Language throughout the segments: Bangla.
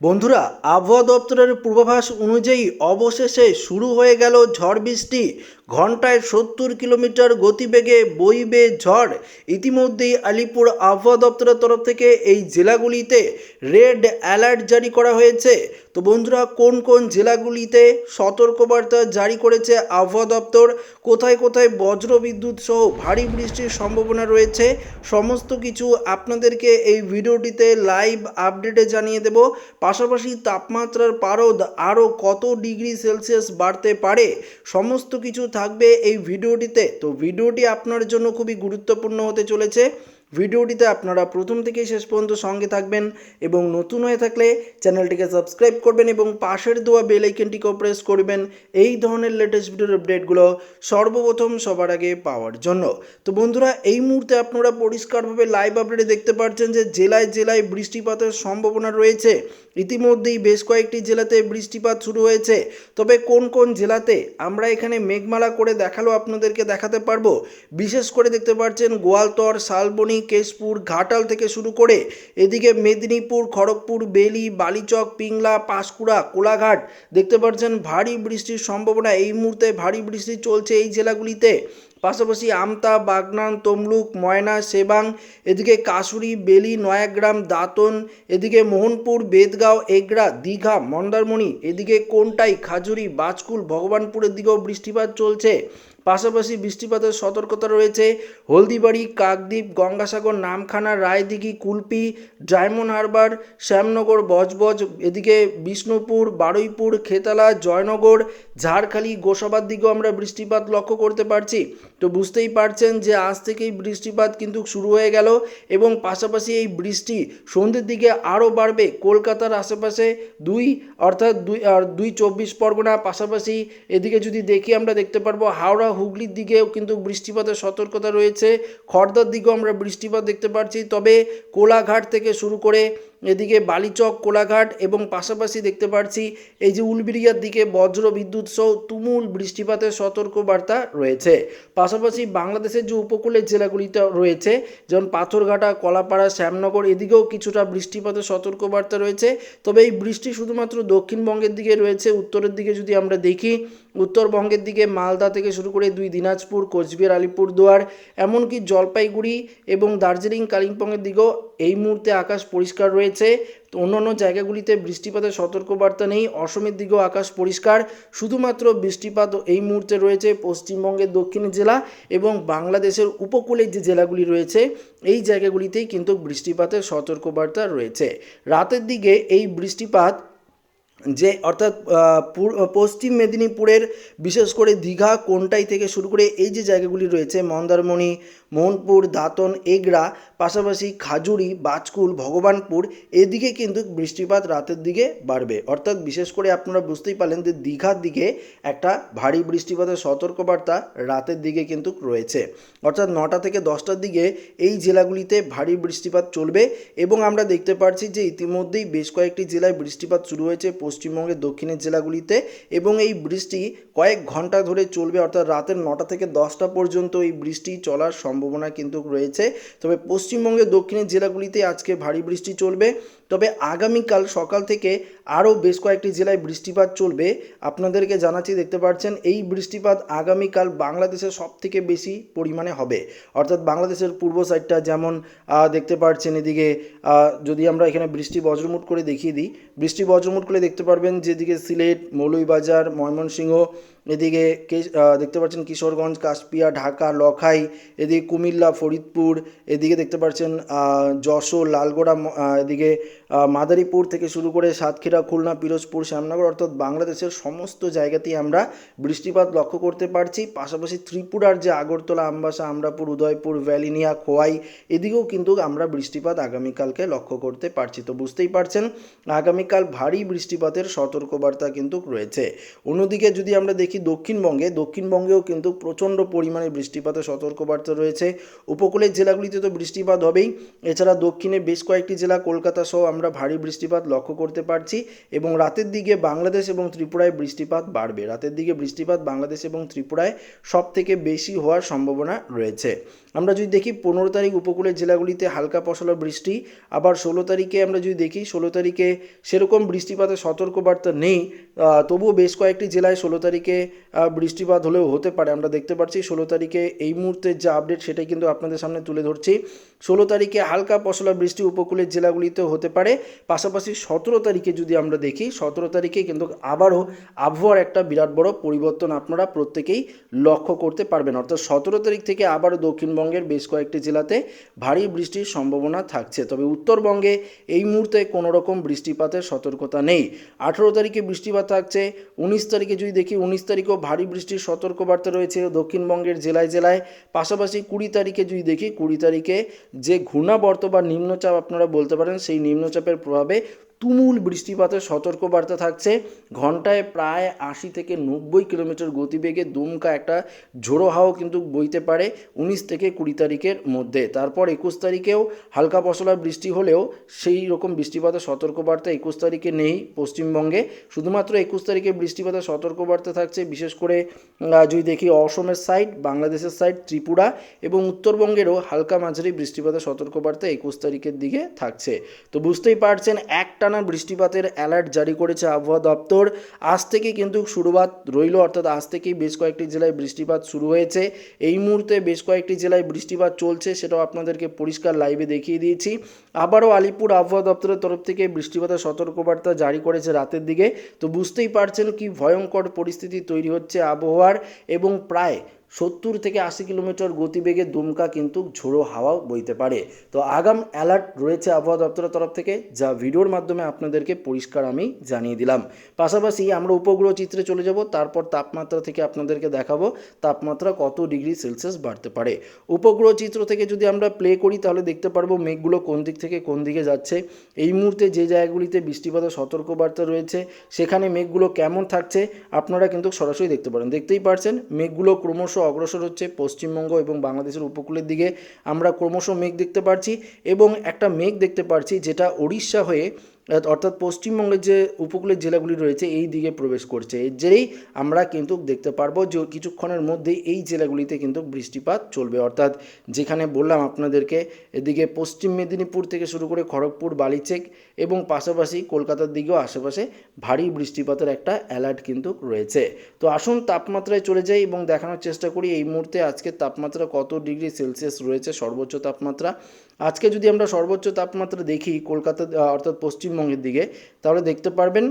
বন্ধুরা, আবহাওয়া দপ্তরের পূর্বাভাস অনুযায়ী অবশেষে শুরু হয়ে গেল ঝড় বৃষ্টি। ঘন্টায় সত্তর কিলোমিটার গতিবেগে বইবে ঝড়। ইতিমধ্যেই আলিপুর আবহাওয়া দপ্তরের তরফ থেকে এই জেলাগুলিতে রেড অ্যালার্ট জারি করা হয়েছে। তো বন্ধুরা, কোন কোন জেলাগুলিতে সতর্কবার্তা জারি করেছে আবহাওয়া দপ্তর? কোথায় কোথায় বজ্র বিদ্যুৎ সহ ভারী বৃষ্টির সম্ভাবনা রয়েছে? সমস্ত কিছু আপনাদেরকে এই ভিডিওটিতে লাইভ আপডেটে জানিয়ে দেব। পাশাপাশি তাপমাত্রার পারদ আরও কত ডিগ্রি সেলসিয়াস বাড়তে পারে, সমস্ত কিছু থাকবে এই ভিডিওটিতে। তো ভিডিওটি আপনার জন্য খুবই গুরুত্বপূর্ণ হতে চলেছে। ভিডিওটিতে আপনারা প্রথম থেকে শেষ পর্যন্ত সঙ্গে থাকবেন এবং নতুন হয়ে থাকলে চ্যানেলটিকে সাবস্ক্রাইব করবেন এবং পাশের দেওয়া বেল আইকনটিকেও প্রেস করবেন এই ধরনের লেটেস্ট ভিডিওর আপডেটগুলো সর্বপ্রথম সবার আগে পাওয়ার জন্য। তো বন্ধুরা, এই মুহূর্তে আপনারা পরিষ্কারভাবে লাইভ আপডেটে দেখতে পাচ্ছেন যে জেলায় জেলায় বৃষ্টিপাতের সম্ভাবনা রয়েছে। ইতিমধ্যেই বেশ কয়েকটি জেলাতে বৃষ্টিপাত শুরু হয়েছে। তবে কোন কোন জেলাতে আমরা এখানে মেঘমালা করে দেখাল আপনাদেরকে দেখাতে পারব? বিশেষ করে দেখতে পাচ্ছেন গোয়ালতর, শালবনি কেশপুর ঘাটাল থেকে শুরু করে এদিকে মেদিনীপুর, খড়গপুর, বেলি, বালিচক, পিংলা, পাঁশকুড়া, কোলাঘাট দেখতে পাচ্ছেন ভারী বৃষ্টির সম্ভাবনা। এই মুহূর্তে ভারী বৃষ্টি চলছে এই জেলাগুলিতে। পাশাপাশি আমতা, বাগনান, তমলুক, ময়না, সেবাং, এদিকে কাশুরি, বেলি, নয়াগ্রাম, দাঁতন, এদিকে মোহনপুর, বেদগাঁও, এগড়া, দীঘা, মন্দারমণি, এদিকে কোনটাই, খাজুরি, বাজকুল, ভগবানপুরের দিকেও বৃষ্টিপাত চলছে। পাশাপাশি বৃষ্টিপাতের সতর্কতা রয়েছে। হলদিবাড়ি, কাকদ্বীপ, গঙ্গাসাগর, নামখানা, রায়দিঘি, কুলপি, ডায়মন্ড হারবার, শ্যামনগর, বজবজ, এদিকে বিষ্ণুপুর, বারুইপুর, খেতালা, জয়নগর ঝাড়খালি গোসাবার দিকেও আমরা বৃষ্টিপাত লক্ষ্য করতে পারছি। তো বুঝতেই পারছেন যে আজ থেকেই বৃষ্টিপাত কিন্তু শুরু হয়ে গেল এবং পাশাপাশি এই বৃষ্টি সন্ধ্যের দিকে আরও বাড়বে। কলকাতার আশেপাশে দুই, অর্থাৎ দুই, আর দুই চব্বিশ পরগনা, পাশাপাশি এদিকে যদি দেখি আমরা দেখতে পারব হাওড়া, হুগলির দিকেও কিন্তু বৃষ্টিপাতের সতর্কতা রয়েছে। খড়দার দিকেও আমরা বৃষ্টিপাত দেখতে পাচ্ছি তবে কোলাঘাট থেকে শুরু করে এদিকে বালিচক, কোলাঘাট এবং পাশাপাশি দেখতে পাচ্ছি এই যে উলবিরিয়ার দিকে বজ্র বিদ্যুৎ সহ তুমুল বৃষ্টিপাতের সতর্ক বার্তা রয়েছে। পাশাপাশি বাংলাদেশের যে উপকূলের জেলাগুলিতে রয়েছে, যেমন পাথরঘাটা, কলাপাড়া, শ্যামনগর, এদিকেও কিছুটা বৃষ্টিপাতের সতর্ক বার্তা রয়েছে। তবে এই বৃষ্টি শুধুমাত্র দক্ষিণবঙ্গের দিকে রয়েছে, উত্তরের দিকে যদি আমরা দেখি উত্তরবঙ্গের দিকে মালদা থেকে শুরু করে দুই দিনাজপুর, কোচবিহার, আলিপুরদুয়ার, এমনকি জলপাইগুড়ি এবং দার্জিলিং, কালিম্পংয়ের দিকেও এই মুহূর্তে আকাশ পরিষ্কার রয়েছে। অন্যান্য জায়গাগুলিতে বৃষ্টিপাতের সতর্কবার্তা নেই। অসমের দিকেও আকাশ পরিষ্কার। শুধুমাত্র বৃষ্টিপাত এই মুহূর্তে রয়েছে পশ্চিমবঙ্গের দক্ষিণ জেলা এবং বাংলাদেশের উপকূলের যে জেলাগুলি রয়েছে, এই জায়গাগুলিতেই কিন্তু বৃষ্টিপাতের সতর্কবার্তা রয়েছে। রাতের দিকে এই বৃষ্টিপাত যে অর্থাৎ পশ্চিম মেদিনীপুরের বিশেষ করে দীঘা, কোনটাই থেকে শুরু করে এই যে জায়গাগুলি রয়েছে, মন্দারমণি, মোহনপুর, দাঁতন, এগরা, পাশাপাশি খাজুরি, বাজকুল, ভগবানপুর, এদিকে কিন্তু বৃষ্টিপাত রাতের দিকে বাড়বে। অর্থাৎ বিশেষ করে আপনারা বুঝতেই পারলেন যে দীঘার দিকে একটা ভারী বৃষ্টিপাতের সতর্কবার্তা রাতের দিকে কিন্তু রয়েছে। অর্থাৎ নটা থেকে দশটার দিকে এই জেলাগুলিতে ভারী বৃষ্টিপাত চলবে এবং আমরা দেখতে পাচ্ছি যে ইতিমধ্যেই বেশ কয়েকটি জেলায় বৃষ্টিপাত শুরু হয়েছে। পশ্চিমবঙ্গের দক্ষিণের জেলাগুলিতে এবং এই বৃষ্টি কয়েক ঘণ্টা ধরে চলবে, অর্থাৎ রাতের নটা থেকে দশটা পর্যন্ত এই বৃষ্টি চলার সম্ভাবনা কিন্তু রয়েছে। তবে পশ্চিমবঙ্গের দক্ষিণের জেলাগুলিতে আজকে ভারী বৃষ্টি চলবে। তবে আগামীকাল সকাল থেকে আরও বেশ কয়েকটি জেলায় বৃষ্টিপাত চলবে। আপনাদেরকে জানাচ্ছি, দেখতে পাচ্ছেন, এই বৃষ্টিপাত আগামীকাল বাংলাদেশের সব থেকে বেশি পরিমাণে হবে। অর্থাৎ বাংলাদেশের পূর্ব সাইডটা যেমন দেখতে পাচ্ছেন, এদিকে যদি আমরা এখানে বৃষ্টি বজ্রমুট করে দেখিয়ে দিই, বৃষ্টি বজ্রমুট করে দেখতে পারবেন, যেদিকে সিলেট, মৌলভীবাজার, ময়মনসিংহ এদিকে দেখতে পাচ্ছেন কিশোরগঞ্জ, কাশপিয়া, ঢাকা, লখাই, এদিকে কুমিল্লা, ফরিদপুর, এদিকে দেখতে পাচ্ছেন যশোর, লালগোড়া এদিকে মাদারীপুর থেকে শুরু করে সাতক্ষীরা, খুলনা, পিরোজপুর, শ্যামনগর অর্থাৎ বাংলাদেশের সমস্ত জায়গাতেই আমরা বৃষ্টিপাত লক্ষ্য করতে পারছি। পাশাপাশি ত্রিপুরার যে আগরতলা, আমবাসা, আমরাপুর, উদয়পুর, ভ্যালিনিয়া, খোয়াই, এদিকেও কিন্তু আমরা বৃষ্টিপাত আগামীকালকে লক্ষ্য করতে পারছি তো বুঝতেই পারছেন, আগামীকাল ভারী বৃষ্টিপাতের সতর্কবার্তা কিন্তু রয়েছে। অন্যদিকে যদি আমরা দেখি দক্ষিণবঙ্গে, দক্ষিণবঙ্গেও কিন্তু প্রচণ্ড পরিমাণে বৃষ্টিপাতের সতর্কবার্তা রয়েছে। উপকূলের জেলাগুলিতে তো বৃষ্টিপাত হবেই। এছাড়া দক্ষিণে বেশ কয়েকটি জেলা, কলকাতা সহ আমরা ভারী বৃষ্টিপাত লক্ষ্য করতে পারছি এবং রাতের দিকে বাংলাদেশ এবং ত্রিপুরায় বৃষ্টিপাত বাড়বে। রাতের দিকে বৃষ্টিপাত বাংলাদেশ এবং ত্রিপুরায় সব থেকে বেশি হওয়ার সম্ভাবনা রয়েছে। আমরা যদি দেখি পনেরো তারিখ উপকূলের জেলাগুলিতে হালকা পশলা বৃষ্টি, আবার ষোলো তারিখে আমরা যদি দেখি, ষোলো তারিখে সেরকম বৃষ্টিপাতের সতর্কবার্তা নেই তবুও বেশ কয়েকটি জেলায় ষোলো তারিখে বৃষ্টিপাত হলেও হতে পারে। আমরা দেখতে পাচ্ছি ষোলো তারিখে এই মুহূর্তের যা আপডেট সেটাই কিন্তু আপনাদের সামনে তুলে ধরছি। ষোলো তারিখে হালকা পশলা বৃষ্টি উপকূলের জেলাগুলিতে হতে পারে। পাশাপাশি সতেরো তারিখে যদি আমরা দেখি, সতেরো তারিখে কিন্তু আবারও আবহাওয়ার একটা বিরাট বড় পরিবর্তন আপনারা প্রত্যেকেই লক্ষ্য করতে পারবেন। অর্থাৎ সতেরো তারিখ থেকে আবারও দক্ষিণবঙ্গের বেশ কয়েকটি জেলাতে ভারী বৃষ্টির সম্ভাবনা থাকছে। তবে উত্তরবঙ্গে এই মুহূর্তে কোনো রকম বৃষ্টিপাতের সতর্কতা নেই। আঠেরো তারিখে বৃষ্টিপাত থাকছে, উনিশ তারিখে যদি দেখি, উনিশ তারিখেও ভারী বৃষ্টির সতর্কবার্তা রয়েছে দক্ষিণবঙ্গের জেলায় জেলায়। পাশাপাশি কুড়ি তারিখে যদি দেখি, কুড়ি তারিখে যে ঘূর্ণাবর্ত বা নিম্নচাপ আপনারা বলতে পারেন সেই নিম্নচাপের প্রভাবে তুমুল বৃষ্টিপাতের সতর্কবার্তা থাকছে। ঘন্টায় প্রায় আশি থেকে নব্বই কিলোমিটার গতিবেগে দুমকা একটা ঝোড়ো হাওয়া কিন্তু বইতে পারে উনিশ থেকে কুড়ি তারিখের মধ্যে। তারপর একুশ তারিখেও হালকা পশলা বৃষ্টি হলেও সেই রকম বৃষ্টিপাতের সতর্কবার্তা একুশ তারিখে নেই পশ্চিমবঙ্গে। শুধুমাত্র একুশ তারিখে বৃষ্টিপাতের সতর্কবার্তা থাকছে, বিশেষ করে যদি দেখি অসমের সাইড বাংলাদেশের সাইড ত্রিপুরা এবং উত্তরবঙ্গেরও হালকা মাঝারি বৃষ্টিপাতের সতর্কবার্তা একুশ তারিখের দিকে থাকছে। তো বুঝতেই পারছেন একটানা বৃষ্টিপাতের অ্যালার্ট জারি করেছে আবহাওয়া দপ্তর। আজ থেকে কিন্তু শুরুবাত রইল, অর্থাৎ আজ থেকেই বেশ কয়েকটি জেলায় বৃষ্টিপাত শুরু হয়েছে। এই মুহূর্তে বেশ কয়েকটি জেলায় বৃষ্টিপাত চলছে, সেটাও আপনাদেরকে পরিষ্কার লাইভে দেখিয়ে দিয়েছি। আবারও আলিপুর আবহাওয়া দপ্তরের তরফ থেকে বৃষ্টিপাতের সতর্কবার্তা জারি করেছে রাতের দিকে। তো বুঝতেই পারছেন কি ভয়ঙ্কর পরিস্থিতি তৈরি হচ্ছে আবহাওয়ার এবং প্রায় সত্তর থেকে আশি কিলোমিটার গতিবেগে দুমকা কিন্তু ঝোড়ো হাওয়া বইতে পারে। তো আগাম অ্যালার্ট রয়েছে আবহাওয়া দপ্তরের তরফ থেকে, যা ভিডিওর মাধ্যমে আপনাদেরকে পরিষ্কার আমি জানিয়ে দিলাম। পাশাপাশি আমরা উপগ্রহ চিত্রে চলে যাব, তারপর তাপমাত্রা থেকে আপনাদেরকে দেখাবো, তাপমাত্রা কত ডিগ্রি সেলসিয়াস বাড়তে পারে। উপগ্রহ চিত্র থেকে যদি আমরা প্লে করি, তাহলে দেখতে পারব মেঘগুলো কোন দিক থেকে কোন দিকে যাচ্ছে। এই মুহূর্তে যে জায়গাগুলিতে বৃষ্টিপাতের সতর্কবার্তা রয়েছে, সেখানে মেঘগুলো কেমন থাকছে, আপনারা কিন্তু সরাসরি দেখতে পারেন। দেখতেই পারছেন, মেঘগুলো ক্রমশ অগ্রসর হচ্ছে পশ্চিমবঙ্গ এবং বাংলাদেশের উপকূলের দিকে। আমরা ক্রমশ মেঘ দেখতে পাচ্ছি এবং একটা মেঘ দেখতে পাচ্ছি যেটা উড়িষ্যা হয়ে অর্থাৎ পশ্চিমবঙ্গের যে উপকূলের জেলাগুলি রয়েছে, এই দিকে প্রবেশ করছে। এর জেরেই আমরা কিন্তু দেখতে পারব যে কিছুক্ষণের মধ্যেই এই জেলাগুলিতে কিন্তু বৃষ্টিপাত চলবে। অর্থাৎ, যেখানে বললাম আপনাদেরকে, এদিকে পশ্চিম মেদিনীপুর থেকে শুরু করে খড়গপুর, বালিচেক এবং পাশাপাশি কলকাতার দিকেও আশেপাশে ভারী বৃষ্টিপাতের একটা অ্যালার্ট কিন্তু রয়েছে। তো আসুন তাপমাত্রায় চলে যাই এবং দেখানোর চেষ্টা করি, এই মুহূর্তে আজকের তাপমাত্রা কত ডিগ্রি সেলসিয়াস রয়েছে, সর্বোচ্চ তাপমাত্রা? আজকে যদি আমরা সর্বোচ্চ তাপমাত্রা দেখি, কলকাতা, অর্থাৎ অর্থাৎ পশ্চিমবঙ্গের দিকে তাহলে দেখতে পারবেন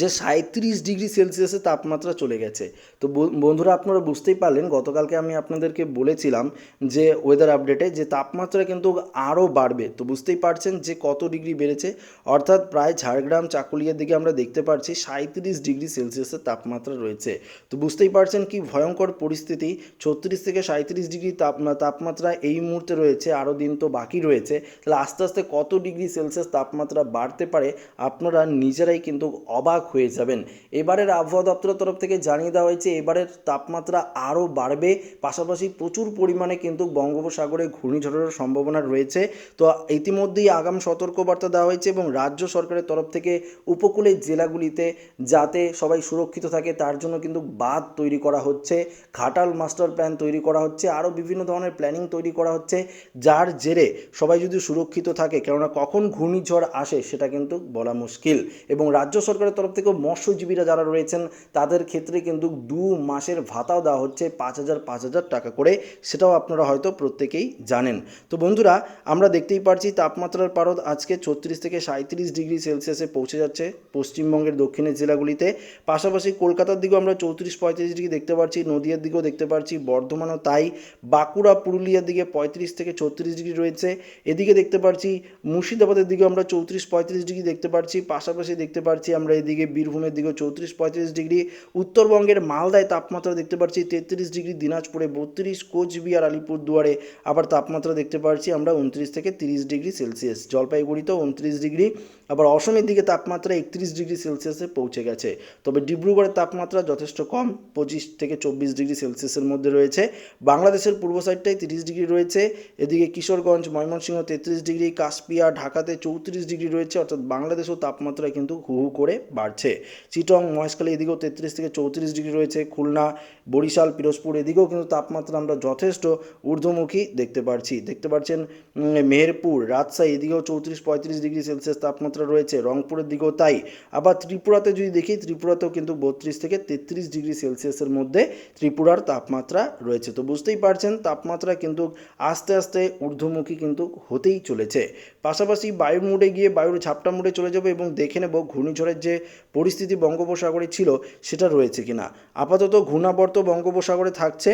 যে সাঁত্রিশ ডিগ্রি সেলসিয়াসের তাপমাত্রা চলে গেছে। তো বন্ধুরা আপনারা বুঝতেই পারলেন, গতকালকে আমি আপনাদেরকে বলেছিলাম যে ওয়েদার আপডেটে যে তাপমাত্রা কিন্তু আরও বাড়বে। তো বুঝতেই পারছেন যে কত ডিগ্রি বেড়েছে। অর্থাৎ প্রায় ঝাড়গ্রাম, চাকুলিয়ার দিকে আমরা দেখতে পাচ্ছি সাঁত্রিশ ডিগ্রি সেলসিয়াসের তাপমাত্রা রয়েছে। তো বুঝতেই পারছেন কি ভয়ঙ্কর পরিস্থিতি। ছত্রিশ থেকে সাঁত্রিশ ডিগ্রি তাপ, তাপমাত্রা এই মুহূর্তে রয়েছে, আরও দিন তো বাকি রয়েছে। তাহলে আস্তে আস্তে কত ডিগ্রি সেলসিয়াস তাপমাত্রা বাড়তে পারে, আপনারা নিজেরাই কিন্তু অবাক হয়ে যাবেন। এবারের আবহাওয়া দপ্তরের তরফ থেকে জানিয়ে দেওয়া হয়েছে, এবারের তাপমাত্রা আরও বাড়বে। পাশাপাশি প্রচুর পরিমাণে কিন্তু বঙ্গোপসাগরে ঘূর্ণিঝড়ের সম্ভাবনা রয়েছে। তো ইতিমধ্যেই আগাম সতর্কবার্তা দেওয়া হয়েছে এবং রাজ্য সরকারের তরফ থেকে উপকূলের জেলাগুলিতে যাতে সবাই সুরক্ষিত থাকে, তার জন্য কিন্তু বাঁধ তৈরি করা হচ্ছে, ঘাটাল মাস্টার প্ল্যান তৈরি করা হচ্ছে, আরও বিভিন্ন ধরনের প্ল্যানিং তৈরি করা হচ্ছে, যার জেরে সবাই যদি সুরক্ষিত থাকে, কেননা কখন ঘূর্ণিঝড় আসে সেটা কিন্তু বলা মুশকিল। এবং রাজ্য সরকারের তরফ থেকেও মৎস্যজীবীরা যারা রয়েছেন, তাদের ক্ষেত্রে কিন্তু দু মাসের ভাতাও দেওয়া হচ্ছে পাঁচ হাজার পাঁচ হাজার টাকা করে। সেটাও আপনারা হয়তো প্রত্যেকেই জানেন। তো বন্ধুরা, আমরা দেখতেই পারছি তাপমাত্রার পারদ আজকে ছত্রিশ থেকে সাঁত্রিশ ডিগ্রি সেলসিয়াসে পৌঁছে যাচ্ছে পশ্চিমবঙ্গের দক্ষিণের জেলাগুলিতে। পাশাপাশি কলকাতার দিকেও আমরা চৌত্রিশ, পঁয়ত্রিশ ডিগ্রি দেখতে পাচ্ছি নদিয়ার দিকেও দেখতে পাচ্ছি বর্ধমানও তাই। বাঁকুড়া, পুরুলিয়ার দিকে পঁয়ত্রিশ থেকে ছত্রিশ ডিগ্রি রয়েছে। এদিকে দেখতে পাচ্ছি মুর্শিদাবাদের দিকে আমরা চৌত্রিশ, পঁয়ত্রিশ ডিগ্রি দেখতে পাচ্ছি পাশাপাশি দেখতে পাচ্ছি আমরা এদিকে বীরভূমের দিকে চৌত্রিশ, পঁয়ত্রিশ ডিগ্রি। উত্তরবঙ্গের মালদায় তাপমাত্রা দেখতে পাচ্ছি তেত্রিশ ডিগ্রি, দিনাজপুরে বত্রিশ, কোচবিহার আলিপুর দুয়ারে আবার তাপমাত্রা দেখতে পাচ্ছি আমরা উনত্রিশ থেকে তিরিশ ডিগ্রি সেলসিয়াস। জলপাইগুড়িতেও উনত্রিশ ডিগ্রি আবার অসমের দিকে তাপমাত্রা একত্রিশ ডিগ্রি সেলসিয়াসে পৌঁছে গেছে। তবে ডিব্রুগড়ের তাপমাত্রা যথেষ্ট কম, পঁচিশ থেকে চব্বিশ ডিগ্রি সেলসিয়াসের মধ্যে রয়েছে। বাংলাদেশের পূর্ব সাইডটায় তিরিশ ডিগ্রি রয়েছে, এদিকে কিশোরগঞ্জ, ময়মনসিংহ তেত্রিশ ডিগ্রি, কাশপিয়া, ঢাকাতে চৌত্রিশ ডিগ্রি রয়েছে, অর্থাৎ বাংলাদেশেও তাপমাত্রা কিন্তু হু হু করে বাড়ছে। চিটং, মহেশখালী এদিকেও তেত্রিশ থেকে চৌত্রিশ ডিগ্রি রয়েছে, খুলনা বরিশাল, পিরোজপুর এদিকেও কিন্তু তাপমাত্রা আমরা যথেষ্ট ঊর্ধ্বমুখী দেখতে পাচ্ছি দেখতে পাচ্ছেন মেহেরপুর, রাজশাহী এদিকেও চৌত্রিশ, পঁয়ত্রিশ ডিগ্রি সেলসিয়াস তাপমাত্রা রয়েছে। রংপুরের দিকেও তাই। আবার ত্রিপুরাতে যদি দেখি, ত্রিপুরাতেও কিন্তু বত্রিশ থেকে তেত্রিশ ডিগ্রি সেলসিয়াসের মধ্যে ত্রিপুরার তাপমাত্রা রয়েছে। তো বুঝতেই পারছেন, তাপমাত্রা কিন্তু আস্তে আস্তে ঊর্ধ্বমুখী কিন্তু হতেই চলেছে। পাশাপাশি বায়ুর মুডে গিয়ে বায়ুর ঝাপটা মুডে চলে যাবে এবং দেখে নেব ঘূর্ণিঝড়ের যে পরিস্থিতি বঙ্গোপসাগরে ছিল, সেটা রয়েছে কিনা। আপাতত ঘূর্ণাবর্ত বঙ্গোপসাগরে থাকছে।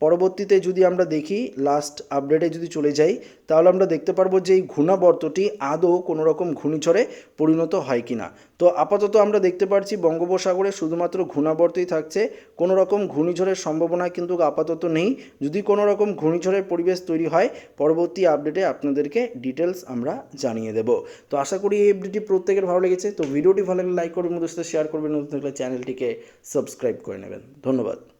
পরবর্তীতে যদি আমরা দেখি লাস্ট আপডেটে যদি চলে যাই, তাহলে আমরা দেখতে পারব যে এই ঘূর্ণাবর্তটি আদৌ কোনো রকম ঘূর্ণিঝড়ে পরিণত হয় কি না তো আপাতত আমরা দেখতে পাচ্ছি বঙ্গোপসাগরে শুধুমাত্র ঘূর্ণাবর্তই থাকছে কোনো রকম ঘূর্ণিঝড়ের সম্ভাবনা কিন্তু আপাতত নেই। যদি কোনো রকম ঘূর্ণিঝড়ের পরিবেশ তৈরি হয়, পরবর্তী আপডেটে আপনাদেরকে ডিটেলস আমরা জানিয়ে দেব। তো আশা করি এই আপডেটটি প্রত্যেকের ভালো লেগেছে। তো ভিডিওটি ভালো লাগলে লাইক করবেন মধ্যে শেয়ার করবেন, নতুন থাকলে চ্যানেলটিকে সাবস্ক্রাইব করে নেবেন। ধন্যবাদ।